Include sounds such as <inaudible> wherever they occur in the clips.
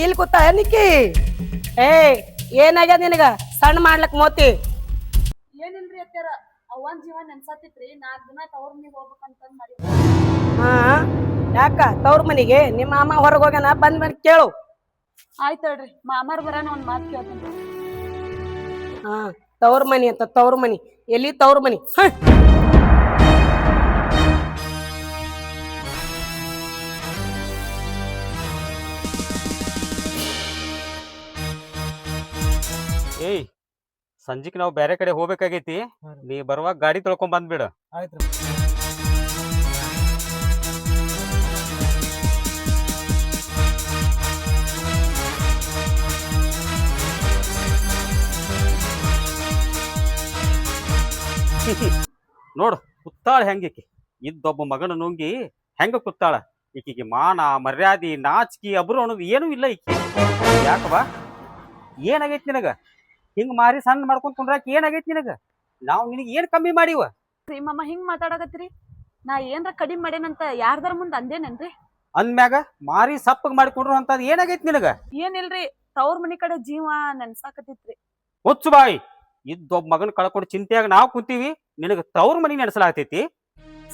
ಇಲ್ಲಿ ಕೂತ ನಿಕ್ಕಿ? ಏ ಏನಾಗ್ಯದ ನಿನಗ? ಸಣ್ಣ ಮಾಡ್ಲಕ್ ಮೋತಿ. ಏನಿಲ್ರಿ ಅತ್ಯಾರ ಅವನ್ ಜೀವ ನೆನ್ಸಾತಿತ್ರಿ ನಾಲ್ಕು ದಿನ ತವ್ರ ಮನಿಗೆ ಹೋಗ್ಬೇಕಂತಂದ್ ಮಾಡಿ ಹಾ ಯಾಕ? ತವ್ರ ಮನಿಗೆ? ನಿಮ್ಮ ಮಾಮ ಹೊರಗೆ ಹೋಗ್ಯಾನ? ಬಂದ್ ಬಂದ್ ಕೇಳು. ಆಯ್ತು ಹೇಳ್ರಿ ಮಾಮಾರ್ ಬರಾನ ಒಂದ್ ಮಾತ್ ಕೇಳ್ತೀನಿ. ಹಾ ತವ್ರ ಮನಿ ಅಂತ ತವ್ರ ಮನಿ. ಎಲ್ಲಿ ತವ್ರ ಮನಿ? ಹ. ಸಂಜಿಕ್ ನಾವು ಬೇರೆ ಕಡೆ ಹೋಗ್ಬೇಕಾಗೈತಿ. ನೀ ಬರುವಾಗ ಗಾಡಿ ತೊಳ್ಕೊಂಡ್ ಬಿಡು ಆಯ್ತು <laughs> ನೋಡು ಕುತ್ತಾಳ ಹೆಂಗಿಕಿ ಇದ್ದೊಬ್ಬ ಮಗನ ನುಂಗಿ ಹೆಂಗ ಕುತ್ತಾಳ? ಈಕಿಗೆ ಮಾನ ಮರ್ಯಾದಿ ನಾಚಿಕೆ ಅಬ್ರು ಅನ್ನೋದು ಏನೂ ಇಲ್ಲ ಈಕಿ. ಯಾಕವ ಏನಾಗೈತಿ ನಿನಗ? ಹಿಂಗ್ ಮಾರಿ ಸಣ್ಣ ಮಾಡ್ಕೊಂಡ್ ಕುಂದ್ರಾಕ ಏನಾಗೈತಿ ನಿನಗ? ನಾವ್ ನಿನಗೆ ಏನ್ ಕಮ್ಮಿ ಮಾಡಿವ? ರೀ ಮಾಮ ಹಿಂಗ್ ಮಾತಾಡಕತ್ರಿ ನಾ ಏನ್ರ ಕಡಿಮೆ ಮಾಡೇನಂತ ಯಾರ್ದಾರ ಮುಂದ್ ಅಂದೇನೇನ್ರಿ? ಅಂದ್ಮ್ಯಾಗ ಮಾರಿ ಸಪ್ಪಗ್ ಮಾಡಿಕೊಂಡ್ರು ಅಂತದ್ ಏನಾಗೈತಿ ನಿನಗ? ಏನಿಲ್ರಿ ತವ್ರ ಮನಿ ಕಡೆ ಜೀವ ನೆನ್ಸಾಕತ್ತಿತ್ರಿ. ಹುಚ್ಚು ಬಾಯಿ ಇದ್ದೊಬ್ಬ ಮಗನ ಕಳ್ಕೊಂಡು ಚಿಂತೆಯಾಗ ನಾವ್ ಕುಂತೀವಿ ನಿನಗ ತವ್ರ ಮನಿ ನೆನಸಲಾಗ್ತೈತಿ?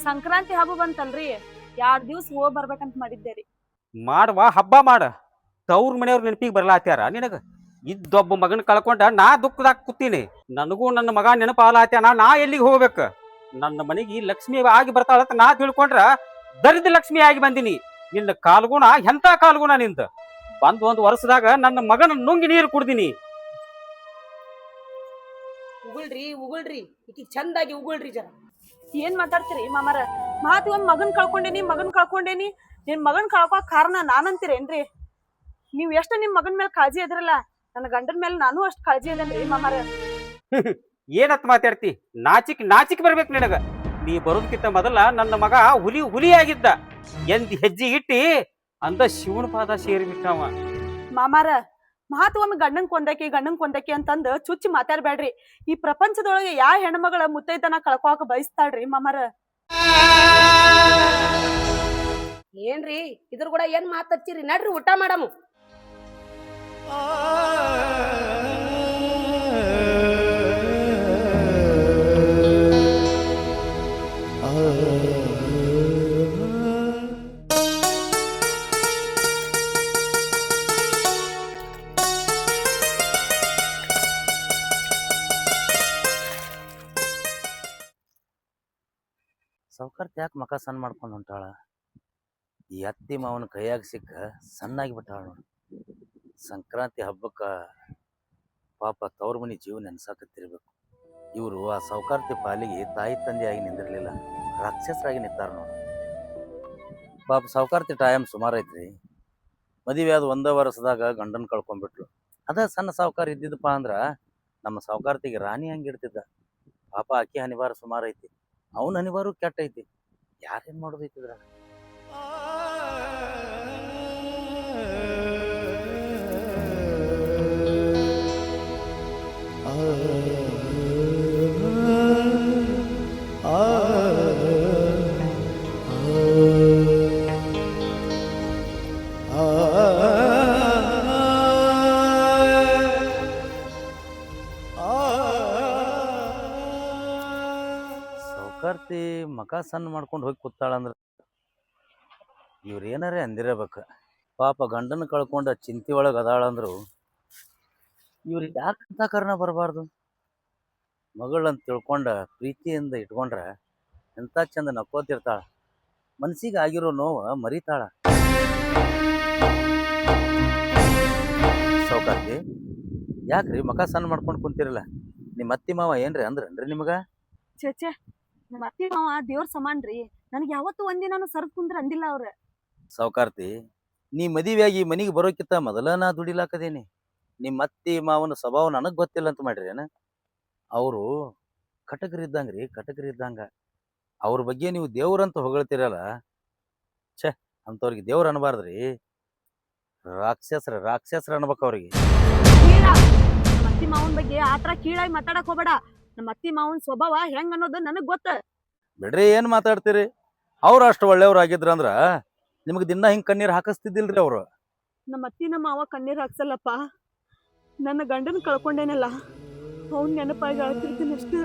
ಸಂಕ್ರಾಂತಿ ಹಬ್ಬ ಬಂತಲ್ರಿ ಎರಡ್ ದಿವ್ಸ ಹೋಗ್ ಬರ್ಬೇಕಂತ ಮಾಡಿದ್ದೆ ರೀ. ಮಾಡ್ವಾ ಹಬ್ಬ ಮಾಡ. ತವ್ರ ಮನೆಯವ್ರ ನೆನಪಿಗೆ ಬರ್ಲಾತ್ಯಾರ ನಿನಗ? ಇದ್ದೊಬ್ಬ ಮಗನ ಕಳ್ಕೊಂಡ ನಾ ದುಃಖದಾಗ ಕೂತೀನಿ. ನನಗೂ ನನ್ನ ಮಗ ನೆನಪು ನಾ ನಾ ಎಲ್ಲಿಗೆ ಹೋಗ್ಬೇಕು? ನನ್ನ ಮನೆಗೆ ಲಕ್ಷ್ಮಿ ಆಗಿ ಬರ್ತಾಳಂತ ನಾ ತಿಳ್ಕೊಂಡ್ರ ದರಿದ ಲಕ್ಷ್ಮಿ ಆಗಿ ಬಂದಿನಿ. ನಿನ್ನ ಕಾಲ್ಗುಣ ಎಂತ ಕಾಲ್ಗುಣ ನಿಂದ? ಬಂದು ಒಂದು ವರ್ಷದಾಗ ನನ್ನ ಮಗನ ನುಂಗಿ ನೀರು ಕುಡ್ದೀನಿ. ಉಗುಳ್ರಿ ಉಗುಳ್ರಿ. ಚಂದಾಗಿ ಉಗುಳ್ರಿ ಜನ ಏನ್ ಮಾತಾಡ್ತೀರಿ ಮಾಮರ? ಮಾತು ಒಂದ್ ಮಗನ್ ಕಳ್ಕೊಂಡೇನಿ ಮಗನ್ ಕಳ್ಕೊಂಡೇನಿ. ನಿನ್ ಮಗನ್ ಕಳ್ಕೊ ಕಾರಣ ನಾನಂತೀರೇನ್ರಿ? ನೀವ್ ಎಷ್ಟ ನಿಮ್ ಮಗನ್ ಮೇಲೆ ಕಾಳಜಿ ಇದ್ರಲ್ಲ ನನ್ನ ಗಂಡನ ಮೇಲೆ ನಾನು ಅಷ್ಟು ಕಾಳಜಿ ಅದೇನ್ರಿ ಮಾಮಾರ? <laughs> ಏನತ್ ಮಾತಾಡ್ತಿ? ನಾಚಿಕ್ ನಾಚಿಕ್ ಬರ್ಬೇಕು ನಿನಗ. ನೀ ಬರೋದಕ್ಕಿಂತ ಮೊದಲ ನನ್ನ ಮಗ ಹುಲಿ ಹುಲಿ ಆಗಿದ್ದ ಎಂದ್ ಹೆಜ್ಜೆ ಇಟ್ಟಿ ಅಂದ ಶಿವನ ಪಾದ ಸೇರಿ ಬಿಟ್ಟವ ಮಾಮಾರ ಮಾತು ಒಮ್ಮೆ ಗಂಡನ್ ಕೊಂದಕಿ ಗಂಡನ್ ಕೊಂದಕಿ ಅಂತಂದ ಚುಚ್ಚಿ ಮಾತಾಡ್ಬೇಡ್ರಿ ಈ ಪ್ರಪಂಚದೊಳಗೆ ಯಾವ ಹೆಣ್ಮಗಳ ಮುತ್ತೈದನ ಕಳ್ಕೊಳಕ ಬಯಸ್ತಾಳ್ರಿ ಮಾಮಾರ? ಏನ್ರಿ ಇದ್ರ ಕೂಡ ಏನ್ ಮಾತಾಡ್ತೀರಿ ನಡ್ರಿ ಊಟ ಮಾಡಮು. ಯಾಕೆ ಮಕ ಸಣ್ಣ ಮಾಡ್ಕೊಂಡು ಹೊಂಟಾಳ. ಈ ಅತ್ತಿ ಮಾವನ ಕೈಯಾಗ ಸಿಕ್ಕ ಸಣ್ಣಾಗಿ ಬಿಟ್ಟಾಳ ನೋಡು. ಸಂಕ್ರಾಂತಿ ಹಬ್ಬಕ್ಕೆ ಪಾಪ ತವ್ರ ಮನೆ ಜೀವ ನೆನ್ಸಾಕತ್ತಿರ್ಬೇಕು. ಇವರು ಆ ಸೌಕಾರ್ತಿ ಪಾಲಿಗೆ ತಾಯಿ ತಂದೆಯಾಗಿ ನಿಂದಿರಲಿಲ್ಲ. ರಾಕ್ಷಸರಾಗಿ ನಿಂತಾರ ನೋಡಿ. ಪಾಪ ಸೌಕಾರ್ತಿ ಟೈಮ್ ಸುಮಾರು ಐತ್ರಿ. ಮದುವೆ ಅದು ಒಂದೇ ವರ್ಷದಾಗ ಗಂಡನ ಕಳ್ಕೊಂಡ್ಬಿಟ್ಲು. ಅದ ಸಣ್ಣ ಸಾವುಕಾರ ಇದ್ದಿದ್ದಪ್ಪ ಅಂದ್ರ ನಮ್ಮ ಸಾವುಕಾರ್ತಿಗೆ ರಾಣಿ ಹಂಗೆ ಇಡ್ತಿದ್ದ. ಪಾಪ ಆಕೆ ಹನಿವಾರ ಸುಮಾರು ಐತಿ. ಅವನ ಹನಿವಾರು ಕೆಟ್ಟ ಐತಿ. ಯಾರೇನ್ ಮಾಡೋದೈತಿ ಮಕ ಸಣ್ಣ ಮಾಡ್ಕೊಂಡು ಹೋಗಿ ಕೂತಾಳಂದ್ರೆ ಇವ್ರು ಅಂದಿರಬೇಕು. ಪಾಪ ಗಂಡನ ಕಳ್ಕೊಂಡ ಚಿಂತೆ ಒಳಗೆ ಅದಾಳಂದ್ರು ಇವ್ರಿಗೆ ಯಾಕಂತ ಕಾರಣ ಬರಬಾರ್ದು? ಮಗಳಂತ ತಿಳ್ಕೊಂಡ ಪ್ರೀತಿಯಿಂದ ಇಟ್ಕೊಂಡ್ರೆ ಎಂಥ ಚಂದ ನಕ್ಕೋತಿರ್ತಾಳ. ಮನಸ್ಸಿಗೆ ಆಗಿರೋ ನೋವು ಮರಿತಾಳ. ಸೌಕಾರ್ತಿ, ಯಾಕ್ರಿ ಮಖ ಸಣ್ಣ ಮಾಡ್ಕೊಂಡು ಕುಂತಿರಲ್ಲ? ನಿಮ್ಮ ಅತ್ತಿ ಮಾವ ಏನ್ರಿ ಅಂದ್ರನ್ರಿ ನಿಮಗ? ಚೇಚೆ ನಮ್ಮ ಅತ್ತಿ ಮಾವ ದೇವ್ರ ಸಮಾನ್ರಿ ನನಗೆ ಯಾವತ್ತು ಒಂದಿನ ಸರ್ದ್ ಕುಂದ್ರ ಅಂದಿಲ್ಲ ಅವ್ರ. ಸಾವುಕಾರ್ತಿ ನೀ ಮದುವೆಯಾಗಿ ಮನೆಗೆ ಬರೋಕ್ಕಿಂತ ಮೊದಲ ನಾ ದುಡಿಲಾಕದೇನಿ. ನಿಮ್ಮ ಅತ್ತಿ ಮಾವನ ಸ್ವಭಾವ ನನಗೆ ಗೊತ್ತಿಲ್ಲ ಅಂತ ಮಾಡ್ರಿ ಏನ ಅವರು ಕಟಕರಿದ್ದಂಗ್ರಿ ಕಟಕರಿದ್ದಂಗ ಅವ್ರ ಬಗ್ಗೆ ನೀವು ದೇವ್ರಂತ ಹೊಗಳ್ತೀರಲ್ಲ? ಛೆ ಅಂತವ್ರಿಗೆ ದೇವ್ರು ಅನ್ಬಾರ್ದ್ರಿ ರಾಕ್ಷಸ್ರ ರಾಕ್ಷಸ್ರ ಅನ್ಬೇಕು ಅವ್ರಿಗೆ. ನಮ್ಮ ಅತ್ತಿ ಮಾವನ್ ಬಗ್ಗೆ ಆತರ ಕೀಳಾಗಿ ಮಾತಾಡಕ್ ಹೋಗ್ಬೇಡ. ನಮ್ಮ ಅತ್ತಿ ಮಾವನ್ ಸ್ವಭಾವ ಹೆಂಗ್ ಅನ್ನೋದು ನನಗ್ ಗೊತ್ತ. ಬಿಡ್ರಿ ಏನು ಮಾತಾಡ್ತೀರಿ? ಅವ್ರ ಅಷ್ಟು ಒಳ್ಳೆಯವ್ರು ಆಗಿದ್ರಂದ್ರ ನಿಮ್ಗೆ ದಿನ ಹಿಂಗ್ ಕಣ್ಣೀರು ಹಾಕಿಸ್ತಿದ್ದಿಲ್ರಿ ಅವರು. ನಮ್ಮ ಅತ್ತಿ ನಮ್ಮ ಮಾವ ಕಣ್ಣೀರ್ ಹಾಕ್ಸಲ್ಲಪ್ಪ. ನನ್ನ ಗಂಡನ ಕಳ್ಕೊಂಡೇನಲ್ಲ ಅವ್ನ ನೆನಪಾಗಿ ಅಳ್ತಿರ್ತೀನಿ ಅಷ್ಟು.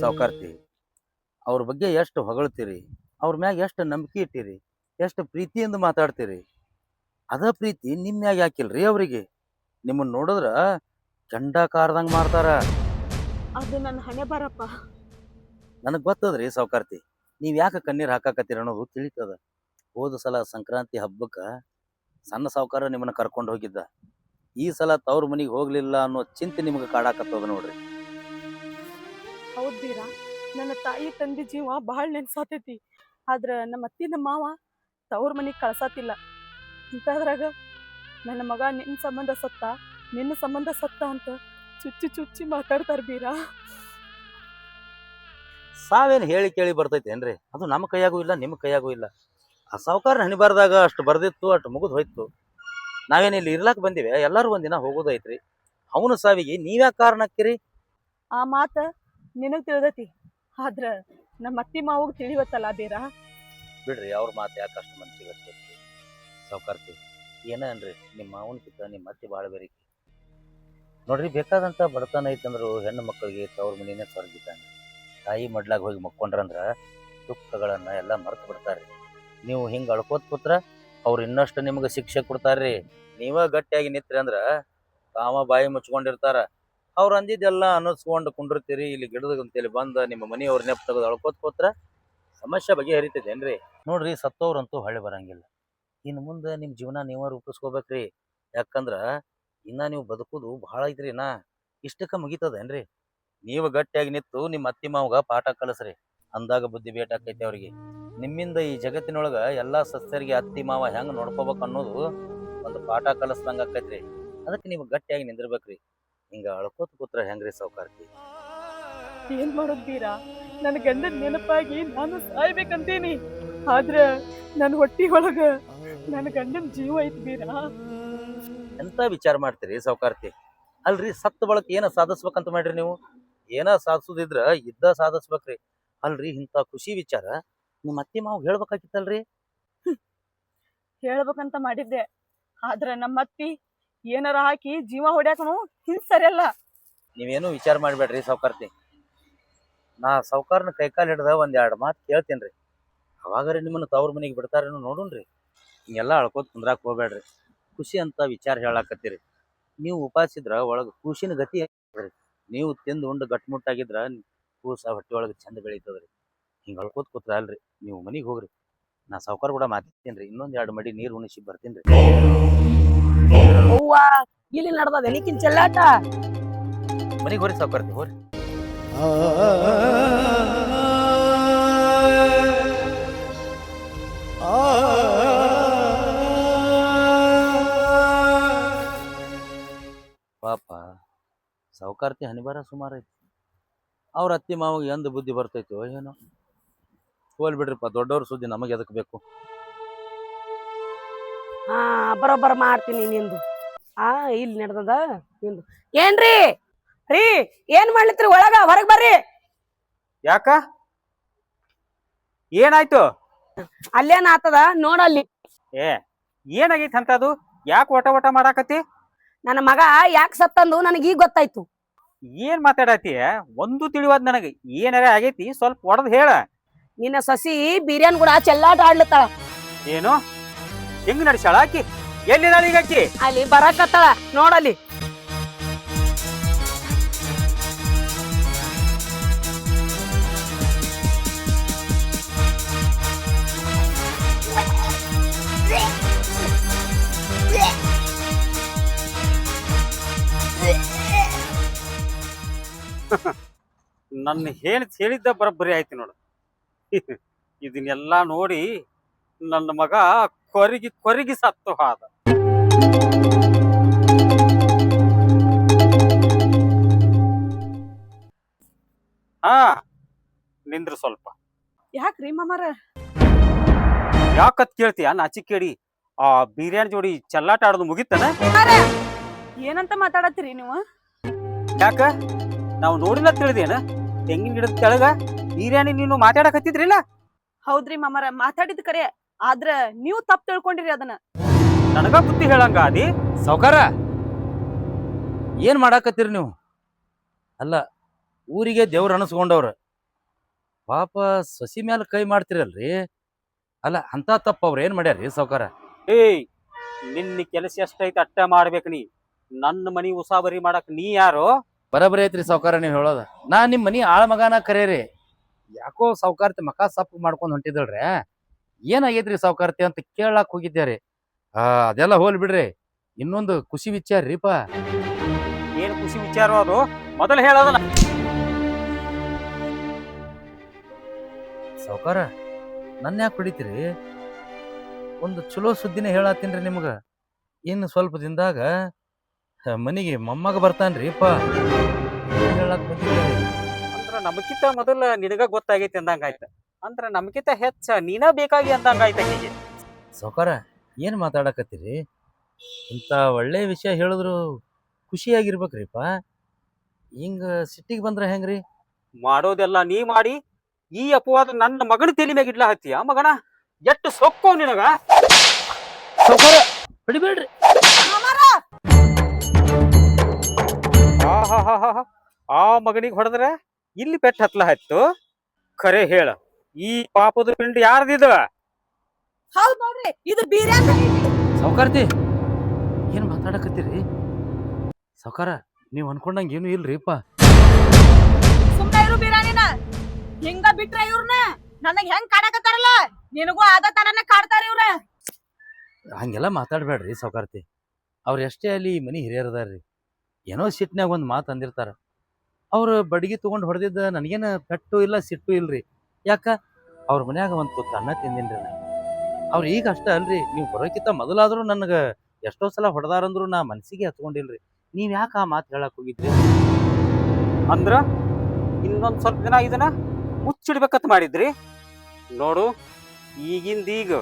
ಸಾವುಕಾರ್ತಿ ಅವ್ರ ಬಗ್ಗೆ ಎಷ್ಟು ಹೊಗಳ್ತೀರಿ? ಅವ್ರ ಮ್ಯಾಗ ಎಷ್ಟು ನಂಬಿಕೆ ಇಟ್ಟಿರಿ? ಎಷ್ಟು ಪ್ರೀತಿಯಿಂದ ಮಾತಾಡ್ತೀರಿ? ಅದ ಪ್ರೀತಿ ನಿಮ್ಮ ಮ್ಯಾಗ ಯಾಕಿಲ್ರಿ ಅವರಿಗೆ? ನಿಮ್ಮನ್ನ ನೋಡಿದ್ರ ಚಂಡ ಕಾರ್ದಂಗ್ ಮಾಡ್ತಾರ. ಅದು ನನ್ನ ಹಣೆ ಬರಪ್ಪ. ನನಗೆ ಗೊತ್ತದ್ರಿ ಸಾವುಕಾರ್ತಿ ನೀವು ಯಾಕೆ ಕಣ್ಣೀರು ಹಾಕಾಕತ್ತೀರ ಅನ್ನೋದು ತಿಳಿತದ. ಹೋದ ಸಲ ಸಂಕ್ರಾಂತಿ ಹಬ್ಬಕ್ಕೆ ಸಣ್ಣ ಸಾವುಕಾರ ನಿಮ್ಮನ್ನ ಕರ್ಕೊಂಡು ಹೋಗಿದ್ದ. ಈ ಸಲ ತವ್ರ ಮನೆಗೆ ಹೋಗ್ಲಿಲ್ಲ ಅನ್ನೋ ಚಿಂತೆ ನಿಮ್ಗೆ ಕಾಡಾಕತ್ತದ ನೋಡ್ರಿ. ಹೌದೀರಾ ನನ್ನ ತಾಯಿ ತಂದೆ ಜೀವ ಬಹಳ ನೆನ್ಸಾತೈತಿ. ಆದ್ರ ನಮ್ಮ ಅತ್ತಿನ ನಮ್ಮ ಮಾವ ತವ್ರ ಮನೆಗೆ ಕಳ್ಸಾತಿಲ್ಲ. ಇಂಥದ್ರಾಗ ನನ್ನ ಮಗ ನಿನ್ನ ಸಂಬಂಧ ಸತ್ತ ನಿನ್ನ ಸಂಬಂಧ ಸತ್ತ ಅಂತ ಚುಚ್ಚಿ ಚುಚ್ಚಿ ಮಾತಾಡ್ತಾರ ಬೀರಾ? ಸಾವೇನು ಹೇಳಿ ಕೇಳಿ ಬರ್ತೈತೇನ್ರಿ ಅದು ನಮ್ಮ ಕೈಯಾಗೂ ಇಲ್ಲ ನಿಮ್ಮ ಕೈಯಾಗೂ ಇಲ್ಲ. ಆ ಸಾವುಕಾರ ಹಣಿಬಾರ್ದಾಗ ಅಷ್ಟು ಬರ್ದಿತ್ತು ಅಷ್ಟು ಮುಗಿದು ಹೋಯ್ತು. ನಾವೇನು ಇಲ್ಲಿ ಇರ್ಲಾಕ್ ಬಂದಿವೆ? ಎಲ್ಲರೂ ಒಂದಿನ ಹೋಗೋದೈತ್ರಿ. ಅವನು ಸಾವಿಗೆ ನೀವ್ಯಾಕೆ ಕಾರಣ ಹಾಕಿರಿ ಆ ಮಾತ ನಿನಗೆ ತಿಳಿದೈತಿ ಆದ್ರ ನಮ್ಮ ಅತ್ತಿ ಮಾವಿಗೆ ತಿಳಿವತ್ತಲ್ಲ ಬೀರ? ಬಿಡ್ರಿ ಅವ್ರ ಮಾತು ಯಾಕೆ ಅಷ್ಟು ಮನ್ಸಿಗೆ ಸಾವುಕಾರ್ತಿ ಏನ ಅನ್ರಿ? ನಿಮ್ಮ ಮಾವನಕಿಂತ ನಿಮ್ಮ ಅತ್ತಿ ಭಾಳ ಬೇರಿಕೆ ನೋಡ್ರಿ, ಬೇಕಾದಂತ ಬಡತನ ಐತಂದ್ರು ಹೆಣ್ಣು ಮಕ್ಕಳಿಗೆ ತವ್ರ ಮನೆಯೇ ಸ್ವರ್ಗಿದ್ದಾನೆ ತಾಯಿ ಮಡ್ಲಾಗ ಹೋಗಿ ಮಕ್ಕೊಂಡ್ರಂದ್ರ ದುಃಖಗಳನ್ನ ಎಲ್ಲ ಮರ್ತು ಬಿಡ್ತಾರ್ರಿ. ನೀವು ಹಿಂಗ ಅಳ್ಕೋತ್ ಕೂತ್ರ ಅವ್ರು ಇನ್ನಷ್ಟು ನಿಮ್ಗೆ ಶಿಕ್ಷೆ ಕೊಡ್ತಾರ್ರಿ. ನೀವ ಗಟ್ಟಿಯಾಗಿ ನಿತ್ರಿ ಅಂದ್ರ ಕಾಮ ಬಾಯಿ ಮುಚ್ಕೊಂಡಿರ್ತಾರ. ಅವ್ರು ಅಂದಿದ್ದೆಲ್ಲ ಅನ್ನಿಸ್ಕೊಂಡು ಕುಂಡಿರ್ತೀರಿ. ಇಲ್ಲಿ ಗಿಡದ ಅಂತೇಳಿ ಬಂದ ನಿಮ್ಮ ಮನೆಯವ್ರ ನೆಪ್ ತೆಗೆದು ಅಳ್ಕೋತ್ ಕೂತ್ರ ಸಮಸ್ಯೆ ಬಗೆಹರಿತೈತೇನ್ರಿ ನೋಡ್ರಿ, ಸತ್ತವ್ರಂತೂ ಹಳ್ಳಿ ಬರಂಗಿಲ್ಲ. ಇನ್ನು ಮುಂದೆ ನಿಮ್ಮ ಜೀವನ ನೀವ ರೂಪಿಸ್ಕೋಬೇಕ್ರಿ. ಯಾಕಂದ್ರ ಇನ್ನ ನೀವು ಬದುಕುದು ಭಾಳ ಐತ್ರಿ ನಾ ಇಷ್ಟಕ್ಕ ಮುಗಿತದೇನ್ರಿ? ನೀವು ಗಟ್ಟಿಯಾಗಿ ನಿಂತು ನಿಮ್ಮ ಅತ್ತಿ ಮಾವಗ ಪಾಠ ಕಲಿಸ್ರಿ. ಅಂದಾಗ ಬುದ್ಧಿ ಬೇಟಾಕೈತಿ ಅವ್ರಿಗೆ. ನಿಮ್ಮಿಂದ ಈ ಜಗತ್ತಿನೊಳಗ ಎಲ್ಲಾ ಸಸ್ಯರಿಗೆ ಅತ್ತಿ ಮಾವ ಹೆಂಗ್ ನೋಡ್ಕೋಬೇಕು ಅನ್ನೋದು ಒಂದು ಪಾಠ ಕಲಿಸ್ದಂಗೆ ಆಕೈತ್ರಿ ಅದಕ್ಕೆ ನೀವು ಗಟ್ಟಿಯಾಗಿ ನಿಂದಿರ್ಬೇಕ್ರಿ. ಹಿಂಗ ಅಳ್ಕೋತ ಕೂತ್ರ ಹೆಂಗ್ರಿ ಸಾವುಕಾರ್ತಿ ಏನ್ ಮಾಡೋದ್ ಬೀರ ನನ್ನ ಗಂಡನ ನೆನಪಾಗಿ ನಾನು ಸಾಯ್ಬೇಕಂತೀನಿ. ಆದ್ರ ನನ್ನ ಹೊಟ್ಟಿ ಒಳಗ ನನ್ನ ಗಂಡನ ಜೀವ ಐತಿ ಬೀರ. ಎಂತ ವಿಚಾರ ಮಾಡ್ತೀರಿ ಸಾವುಕಾರ್ತಿ? ಅಲ್ರಿ ಸತ್ತ ಬಳಕ ಏನ ಸಾಧಿಸ್ಬೇಕಂತ ಮಾಡ್ರಿ ನೀವು? ಏನ ಸಾಧಿಸೋದಿದ್ರ ಇದ್ದ ಸಾಧಿಸ್ಬೇಕ್ರಿ. ಅಲ್ರಿ ಇಂಥ ಖುಷಿ ವಿಚಾರ ನಿಮ್ಮ ಅತ್ತಿ ಮಾವು ಹೇಳ್ಬೇಕಾಗಿತ್ತಲ್ರಿ? ಹೇಳ್ಬೇಕಂತ ಮಾಡಿದ್ದೆ. ಆದ್ರ ನಮ್ಮ ಅತ್ತಿ ಏನಾರ ಹಾಕಿ ಜೀವ ಹೊಡ್ಯಾಕನು ಹಿಂಸರಿಯಲ್ಲ ನೀವೇನು ವಿಚಾರ ಮಾಡ್ಬೇಡ್ರಿ ಸಾವುಕಾರ್ತಿ. ನಾ ಸಾವುಕಾರನ ಕೈಕಾಲು ಹಿಡ್ದ ಒಂದ್ ಎರಡು ಮಾತು ಕೇಳ್ತೇನ್ರಿ. ಅವಾಗರೆ ನಿಮ್ಮನ್ನ ತವ್ರ ಮನೆಗೆ ಬಿಡ್ತಾರೇನೋ ನೋಡುನ್ರಿ. ಹಿಂಗೆಲ್ಲ ಅಳ್ಕೋತ ಕುಂದ್ರಾಕ್ ಹೋಗ್ಬೇಡ್ರಿ ಖುಷಿ ಅಂತ ವಿಚಾರ ಹೇಳಾಕತ್ತೀರಿ ನೀವು ಉಪಾಸಿದ್ರ ಒಳಗೆ ಖುಷಿನ ಗತಿ ರೀ ನೀವು ತಿಂದು ಉಂಡು ಗಟ್ಮುಟ್ಟಾಗಿದ್ರ ಕೂಸ ಹೊಟ್ಟೆ ಒಳಗೆ ಚಂದ ಬೆಳೀತದ್ರಿ ಹಿಂಗೆ ಅಳ್ಕೋತ ಕೂತ್ರ ಅಲ್ರಿ ನೀವು ಮನೆಗೆ ಹೋಗ್ರಿ ನಾ ಸಾವುಕಾರ ಕೂಡ ಮಾತಾಡ್ತೇನ್ರಿ ಇನ್ನೊಂದು ಎರಡು ಮಡಿ ನೀರು ಉಣಿಸಿ ಬರ್ತೀನಿ ಅವ್ವ ಇಲ್ಲಿ ನಡ್ದದ ಎನಿಕಿನ್ ಚೆಲ್ಲಾಟ ಮನೆಗೆ ಹೋರಿ ಸೌಕರ್ ಹೋರಿ ಪಾಪ ಸಾವುಕಾರ್ತಿ ಹನಿಬಾರ ಸುಮಾರು ಐತಿ. ಅವ್ರ ಅತ್ತಿ ಮಾವಿಗೆ ಎಂದ ಬುದ್ಧಿ ಬರ್ತೈತೋ ಏನೋ. ಹೋಲ್ ಬಿಡ್ರಿಪ್ಪ ದೊಡ್ಡವ್ರ ಸುದ್ದಿ ನಮಗೆ ಎದಕ್ಕೆ ಬೇಕು? ಹಾ ಬರೋಬ್ಬರ ಮಾಡ್ತೀನಿ ನಿಂದು. ಆ ಇಲ್ಲಿ ನಡೆದದ ನಿಂದು. ಏನ್ರಿ? ರೀ ಏನ್ ಮಾಡ್ಲಿತ್ರಿ ಒಳಗ ಹೊರಗ್ ಬರ್ರಿ. ಯಾಕ? ಏನಾಯ್ತು? ಅಲ್ಲೇನ ಆತದ? ನೋಡಲ್ಲಿ ಏ ಏನಾಗೈತಿ ಅಂತದು ಯಾಕೆ ಓಟ ಓಟ ಮಾಡಾಕತ್ತಿ? ನನ್ನ ಮಗ ಯಾಕೆ ಸತ್ತಂದು? ನನಗೆ ಈಗ ಗೊತ್ತಾಯ್ತು. ಏನ್ ಮಾತಾಡತಿ ಒಂದು ತಿಳಿವಾದ್ ನನಗೆ. ಏನಾರ ಆಗೈತಿ? ಸ್ವಲ್ಪ ಒಡದ್ ಹೇಳ. ನಿನ್ನ ಸಸಿ ಬಿರಿಯಾನಿ ಕೂಡ ಚೆಲ್ಲಾಟ ಆಡ್ಲತ್ತಾಳ. ಏನು? ಹೆಂಗ್ ನಡ್ಸಾಳ ಆಕಿ? ಎಲ್ಲಿದಾಳ ಈಗ ಆಕಿ ಅಲ್ಲಿ ಬರಕತ್ತಾಳ ನೋಡಲ್ಲಿ ನನ್ನ ಹೇಳಿ ಹೇಳಿದ್ದ ಬರೋಬ್ಬರಿ ಆಯ್ತು ನೋಡು. <laughs> ಇದನ್ನೆಲ್ಲ ನೋಡಿ ನನ್ನ ಮಗ ಕೊರಗಿ ಕೊರಗಿ ಸತ್ತು ಹಾದ. ಹಾ ನಿಂದ್ರು ಸ್ವಲ್ಪ. ಯಾಕ್ರಿ ಮಾಮಾರ? ಯಾಕತ್ ಕೇಳ್ತೀಯ? ನಾಚಿ ಕೇಳಿ. ಆ ಬಿರಿಯಾನಿ ಜೋಡಿ ಚಲ್ಲಾಟ ಆಡೋದು ಮುಗಿತನ? ಏನಂತ ಮಾತಾಡತ್ತೀರಿ ನೀವು? ಯಾಕ? ನಾವು ನೋಡಿಲ್ಲ ತಿಳಿದೇನ ತೆಂಗಿನ ಗಿಡದ ಕೆಳಗ ಬಿರಿಯಾನಿ ನೀನು ಮಾತಾಡಕತ್ತಿದ್ರಿಲ್ಲ? ಹೌದ್ರಿ ಮಾಮರ ಮಾತಾಡಿದ್ ಕರೆ ಆದ್ರ ನೀವು ತಪ್ಪು ತಿಳ್ಕೊಂಡಿರಿ ಅದನ್ನ. ನನಗ ಬುದ್ಧಿ ಹೇಳಂಗ ಅದಿ ಸೌಕಾರ ಏನ್ ಮಾಡಾಕತ್ತೀರಿ ನೀವು? ಅಲ್ಲ ಊರಿಗೆ ದೇವ್ರ ಅನಸ್ಕೊಂಡವ್ರ. ಪಾಪ ಸಸಿ ಮ್ಯಾಲ ಕೈ ಮಾಡ್ತಿರಲ್ರಿ? ಅಲ್ಲ ಅಂತ ತಪ್ಪ ಅವ್ರ ಏನ್ ಮಾಡ್ಯಾರ್ರಿ ಸೌಕಾರ? ಏಯ್ ನಿನ್ನ ಕೆಲಸ ಎಷ್ಟೈತೆ ಅಟ್ಟ ಮಾಡ್ಬೇಕು ನೀ. ನನ್ನ ಮನಿ ಉಸಾಬರಿ ಮಾಡಕ್ ನೀ ಯಾರು? ಬರಬರಿ ಐತ್ರಿ ಸಾವ್ಕಾರ ನೀವು ಹೇಳೋದು. ನಾ ನಿಮ್ಮ ಮನಿ ಆಳ ಮಗನ ಕರೇರಿ. ಯಾಕೋ ಸಾವ್ಕಾರ್ತಿ ಮಕ ಸಪ್ ಮಾಡ್ಕೊಂಡ್ ಹೊಂಟಿದಳ್ರಿ ಏನಾಗೈತ್ರಿ ಸಾವ್ಕಾರ್ತಿ ಅಂತ ಕೇಳಕ್ ಹೋಗಿದ್ದೆ ರೀ ಆ ಅದೆಲ್ಲ ಹೋಲ್ ಬಿಡ್ರಿ. ಇನ್ನೊಂದು ಖುಷಿ ವಿಚಾರ ರೀಪ ಏನ್ ಖುಷಿ ವಿಚಾರ ಅದು? ಮೊದಲು ಹೇಳೋದಲ್ಲ. ಸಾವ್ಕಾರ ನನ್ನ ಯಾಕೆ ಹೊಡಿತೀರಿ? ಒಂದು ಚಲೋ ಸುದ್ದಿನೇ ಹೇಳತ್ತೀನ್ರಿ ನಿಮ್ಗೆ. ಇನ್ನು ಸ್ವಲ್ಪ ದಿನದಾಗ ಮನಿಗೆ ಮೊಮ್ಮಗ ಬರ್ತಾನ್ರಿ ಅಪ್ಪ. ಹೇಳಕ್ ಅಂದ್ರ ನಮಕಿತ ಮೊದಲ ನಿನಗ ಗೊತ್ತಾಗೈತಿ ಅಂದಂಗಾಯ್ತ ಅಂದ್ರ ನಮಕಿತ ಹೆಚ್ಚ ನೀನ ಬೇಕಾಗಿ ಅಂದಂಗಾಯ್ತ ಆಕಿಗೆ ಸೋಕರ ಏನು ಮಾತಾಡಕತ್ತೀರಿ? ಇಂಥ ಒಳ್ಳೆ ವಿಷಯ ಹೇಳಿದ್ರು ಖುಷಿಯಾಗಿರ್ಬೇಕ್ರಿಪ್ಪ. ಹಿಂಗ ಸಿಟ್ಟಿಗೆ ಬಂದ್ರೆ ಹೆಂಗ್ರಿ? ಮಾಡೋದೆಲ್ಲ ನೀ ಮಾಡಿ ಈ ಅಪವಾದ ನನ್ನ ಮಗನ ತಲೆ ಮ್ಯಾಗ ಇಡ್ಲಾ ಹತ್ತೀಯ ಮಗನ? ಎಷ್ಟು ಸೊಕ್ಕೋ ನಿನಗ? ಸಾವ್ಕಾರ ಬಿಡ್ಬೇಡ್ರಿ. ಆಹಾಹಾಹಾ. ಆ ಮಗನಿಗೆ ಹೊಡೆದ್ರೆ ಇಲ್ಲಿ ಪೆಟ್ಟ ಹತ್ಲ ಹತ್ತು. ಖರೆ ಹೇಳ ಈ ಪಾಪದ ಪಿಂಡ್ ಯಾರ್ದಿದ? ಹೌದ್ ನೋಡ್ರಿ ಇದು ಬೀರ್ಯಾಕ ಸಾವ್ಕಾರ್ತಿ ಏನು ಮಾತಾಡಕತ್ತೀರಿ? ಸೌಕಾರ ನೀವು ಅನ್ಕೊಂಡಂಗೆ ಏನು ಇಲ್ರಿಪ್ಪ. ಸುಮ್ನೆ ಇರು ಬೀರಾಣಿನ. ಹಿಂಗ ಬಿಟ್ರ ಇವ್ರನ್ನ ನನಗ್ ಹೆಂಗ್ ಕಾಡಕತ್ತಾರಲ್ಲ ನಿನಗೂ ಆದ ತರನ ಕಾಡ್ತಾರ ಇವ್ರ. ಹಂಗೆಲ್ಲ ಮಾತಾಡ್ಬೇಡ್ರಿ ಸೌಕಾರತಿ ಅವ್ರು ಎಷ್ಟೇ ಅಲ್ಲಿ ಈ ಮನಿ ಹಿರಿಯರದಾರ್ರಿ ಏನೋ ಸಿಟ್ನ್ಯಾಗ ಒಂದು ಮಾತು ಅಂದಿರ್ತಾರ. ಅವ್ರು ಬಡಗಿ ತೊಗೊಂಡು ಹೊಡೆದಿದ್ದ ನನಗೇನು ಪೆಟ್ಟು ಇಲ್ಲ ಸಿಟ್ಟು ಇಲ್ರಿ. ಯಾಕ? ಅವ್ರ ಮನ್ಯಾಗ ಒಂದು ತುತ್ತು ಅನ್ನ ತಿಂದಿನ್ರಿ ನಾನು ಅವ್ರು ಈಗ ಅಷ್ಟ ಅಲ್ರಿ, ನೀವು ಬರೋಕ್ಕಿಂತ ಮೊದಲಾದರೂ ನನಗೆ ಎಷ್ಟೋ ಸಲ ಹೊಡೆದಾರಂದ್ರು ನಾ ಮನಸ್ಸಿಗೆ ಹತ್ಕೊಂಡಿಲ್ರಿ ನೀವು ಯಾಕೆ ಆ ಮಾತು ಹೇಳಕ್ಕೆ ಹೋಗಿದ್ರಿ? ಅಂದ್ರ ಇನ್ನೊಂದು ಸ್ವಲ್ಪ ದಿನ ಇದನ್ನ ಮುಚ್ಚಿಡ್ಬೇಕಂತ ಮಾಡಿದ್ರಿ. ನೋಡು ಈಗಿಂದ ಈಗ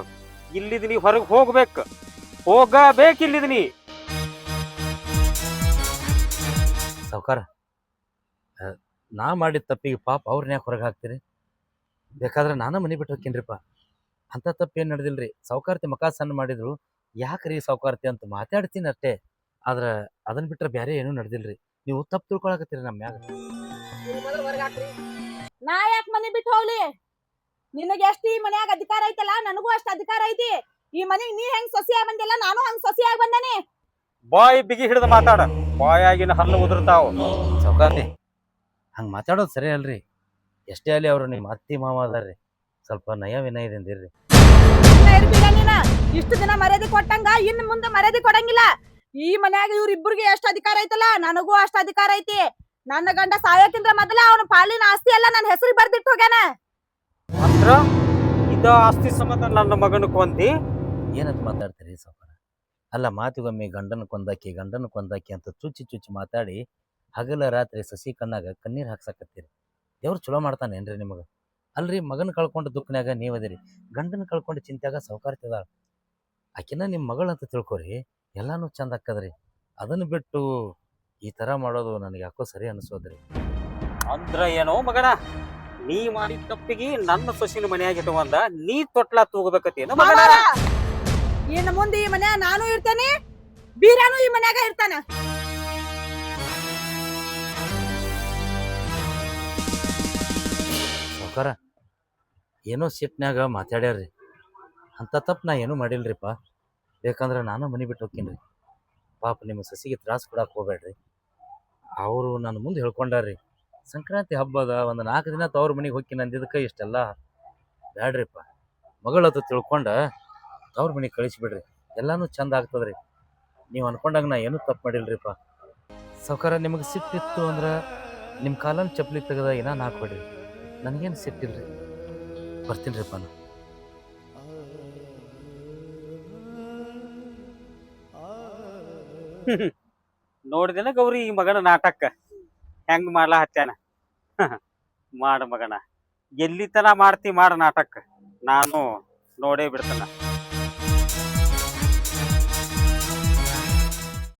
ಇಲ್ಲಿದ್ ಹೊರಗೆ ಹೋಗ್ಬೇಕು. ಹೋಗಬೇಕು ನೀ. ಸಾವ್ಕಾರ? ನಾ ಮಾಡಿದ ತಪ್ಪಿಗೆ ಪಾಪ ಅವ್ರನ್ನ ಯಾಕೆ ಹೊರಗೆ ಹಾಕ್ತೀರಿ? ಬೇಕಾದ್ರೆ ನಾನು ಮನೆ ಬಿಟ್ಟು ಹೋಗ್ತೀನಿರಿಪ್ಪ ಅಂಥ ತಪ್ಪೇನು ನಡೆದಿಲ್ರಿ? ಸಾವ್ಕಾರ್ತಿ ಮಕ ಸಣ್ಣ ಮಾಡಿದ್ರು ರೀ ಸಾವ್ಕಾರ್ತಿ ಅಂತ ಮಾತಾಡ್ತೀನಿ ಅಷ್ಟೇ. ಆದ್ರೆ ಅದನ್ನು ಬಿಟ್ಟರೆ ಬೇರೆ ಏನೂ ನಡೆದಿಲ್ರಿ. ನೀವು ತಪ್ಪು ತಿಳ್ಕೊಳಕತ್ತೀರಿ ನಮ್ಮ ಮ್ಯಾಗ. ನಾ ಯಾಕೆ ಮನೆ ಬಿಟ್ಟು ಹೋಗ್ಲಿ? ನಿನಗೆ ಎಷ್ಟು ಈ ಮನ್ಯಾಗ ಅಧಿಕಾರ ಐತಲ್ಲ? ನನಗೂ ಅಷ್ಟು ಅಧಿಕಾರ ಐತಿ. ಈ ಮನೆಗೆ ನೀ ಹೆಂಗ್ ಸೊಸಿಯಾಗಿ ಬಂದಿಲ್ಲ? ನಾನು ಹಂಗ್ ಸೊಸಿಯಾಗಿ ಬಂದೇನಿ. ಬಾಯ್ ಬಿಗಿ ಹಿಡಿದು ಮಾತಾಡ. ಬಾಯಾಗಿನ ಹಲ್ಲು ಉದುರ್ತಾವ. ಸಾವ್ಕಾರ್ತಿ ಹಂಗೆ ಮಾತಾಡೋದು ಸರಿ ಅಲ್ರಿ. ಎಷ್ಟೇ ಅಲ್ಲಿ ಅವರು ನಿಮ್ಮ ಅತ್ತಿ ಮಾವ ಅದಾರ್ರಿ. ಸ್ವಲ್ಪ ನಯ ವಿನಯದಿಂದ ಇರ್ರಿ. ಸುಮ್ನೆ ಇರ್ಬೇಡ ನೀನ? ಇಷ್ಟು ದಿನ ಮರ್ಯಾದೆ ಕೊಟ್ಟಂಗ ಇನ್ ಮುಂದೆ ಮರ್ಯಾದೆ ಕೊಡಂಗಿಲ್ಲ. ಈ ಮನ್ಯಾಗ ಇವ್ರಿಬ್ರಿಗೆ ಎಷ್ಟು ಅಧಿಕಾರ ಐತಲ್ಲ? ನನಗೂ ಅಷ್ಟು ಅಧಿಕಾರ ಐತಿ. ನನ್ನ ಗಂಡ ಸಾಯೋಕ್ಕಿಂತ ಮೊದಲ ಅವನ ಪಾಲಿನ ಆಸ್ತಿ ಎಲ್ಲ ನನ್ನ ಹೆಸರಿಗೆ ಬರ್ದಿಟ್ಟು ಹೋಗ್ಯಾನ. ಅಂದ್ರ ಇದ ಆಸ್ತಿ ಸಂಬಂಧ ನನ್ನ ಮಗನ ಕೊಂದಿ ಏನಂತ ಮಾತಾಡ್ತೀರಿ ಸಾವ್ಕಾರ ಅಲ್ಲ ಮಾತಿಗೊಮ್ಮೆ ಗಂಡನ ಕೊಂದಾಕಿ ಗಂಡನ ಕೊಂದಾಕಿ ಅಂತ ಚುಚ್ಚಿ ಚುಚ್ಚಿ ಮಾತಾಡಿ ಹಗಲ ರಾತ್ರಿ ಸಸಿ ಕಣ್ಣಾಗ ಕಣ್ಣೀರು ಹಾಕ್ಸಕತ್ತೀರಿ. ದೇವ್ರು ಚಲೋ ಮಾಡ್ತಾನೇನ್ರಿ ನಿಮಗೆ? ಅಲ್ರಿ ಮಗನ ಕಳ್ಕೊಂಡು ದುಃಖನ್ಯಾಗ ನೀವದಿರಿ. ಗಂಡನ ಕಳ್ಕೊಂಡು ಚಿಂತ್ಯಾಗ ಸೌಕಾರ್ತಿದಾಳ ಆಕಿನ ನಿಮ್ಮ ಮಗಳಂತ ತಿಳ್ಕೊರಿ ಎಲ್ಲಾನು ಚಂದ ಹಾಕದ್ರಿ ಅದನ್ನ ಬಿಟ್ಟು ಈ ತರ ಮಾಡೋದು ನನಗೆ ಯಾಕೋ ಸರಿ ಅನಿಸೋದ್ರಿ. ಅಂದ್ರ ಏನೋ ಮಗನ ನೀ ಮಾಡಿದ ತಪ್ಪಿಗೆ ನನ್ನ ಸೊಸಿನ ಮನೆಯಾಗಿಟ್ಟು ಇಟ್ಕೊಂಡ ನೀ ತೊಟ್ಲ ತೂಗಬೇಕತ್ತೇನು ಮಗನ? ಇನ್ನು ಮುಂದೆ ಈ ಮನ್ಯಾಗ ನಾನು ಇರ್ತೇನೆ, ಬೀರಾನು ಈ ಮನ್ಯಾಗ ಇರ್ತಾನ. ಸಾವ್ಕಾರ, ಏನೋ ಸಿಟ್ನ್ಯಾಗ ಮಾತಾಡ್ಯಾರ್ರಿ. ಅಂತ ತಪ್ಪು ನಾ ಏನೂ ಮಾಡಿಲ್ರಿಪ್ಪ. ಬೇಕಂದ್ರೆ ನಾನು ಮನೆ ಬಿಟ್ಟು ಹೋಗ್ತೀನಿ. ಪಾಪ ನಿಮ್ಮ ಸಸಿಗೆ ತ್ರಾಸ ಕೊಡಕ್ಕೆ ಹೋಗ್ಬೇಡ್ರಿ. ಅವರು ನನ್ನ ಮುಂದೆ ಹೇಳ್ಕೊಂಡಾರ್ರಿ. ಸಂಕ್ರಾಂತಿ ಹಬ್ಬದ ಒಂದು ನಾಲ್ಕು ದಿನ ತವ್ರ ಮನೆಗೆ ಹೋಗ್ತೀನಿ ಅಂದಿದ್ದಕ್ಕೆ ಇಷ್ಟೆಲ್ಲ ಬ್ಯಾಡ್ರಿಪ್ಪ. ಮಗಳತ್ತು ತಿಳ್ಕೊಂಡ ತವ್ರ ಮನೆಗೆ ಕಳಿಸ್ಬಿಡ್ರಿ. ಎಲ್ಲಾನು ಚಂದ ಆಗ್ತದ್ರಿ. ನೀವು ಅನ್ಕೊಂಡಾಗ ನಾ ಏನೂ ತಪ್ಪು ಮಾಡಿಲ್ರಿಪ್ಪ. ಸಾವ್ಕಾರ ನಿಮಗೆ ಸಿಟ್ಟಿತ್ತು ಅಂದ್ರೆ ನಿಮ್ಮ ಕಾಲನ ಚಪ್ಪಲಿ ತೆಗೆದ ಏನಾನ ಹಾಕ್ಬೇಡ್ರಿ ನನಗೇನು ಸಿಟ್ಟಿಲ್ರಿ. ಬರ್ತೀನಿರಿಪ್ಪ ನಾನು ನೋಡಿದೆನ ಗೌರಿ ಈ ಮಗನ ನಾಟಕ. ಹೆಂಗ್ ಮಾಡ್ಲಾ ಹತ್ಯಾನ? ಮಾಡ ಮಗನ. ಎಲ್ಲಿ ತನ ಮಾಡ್ತಿ ಮಾಡ ನಾಟಕ. ನಾನು ನೋಡೇ ಬಿಡ್ತಾನ.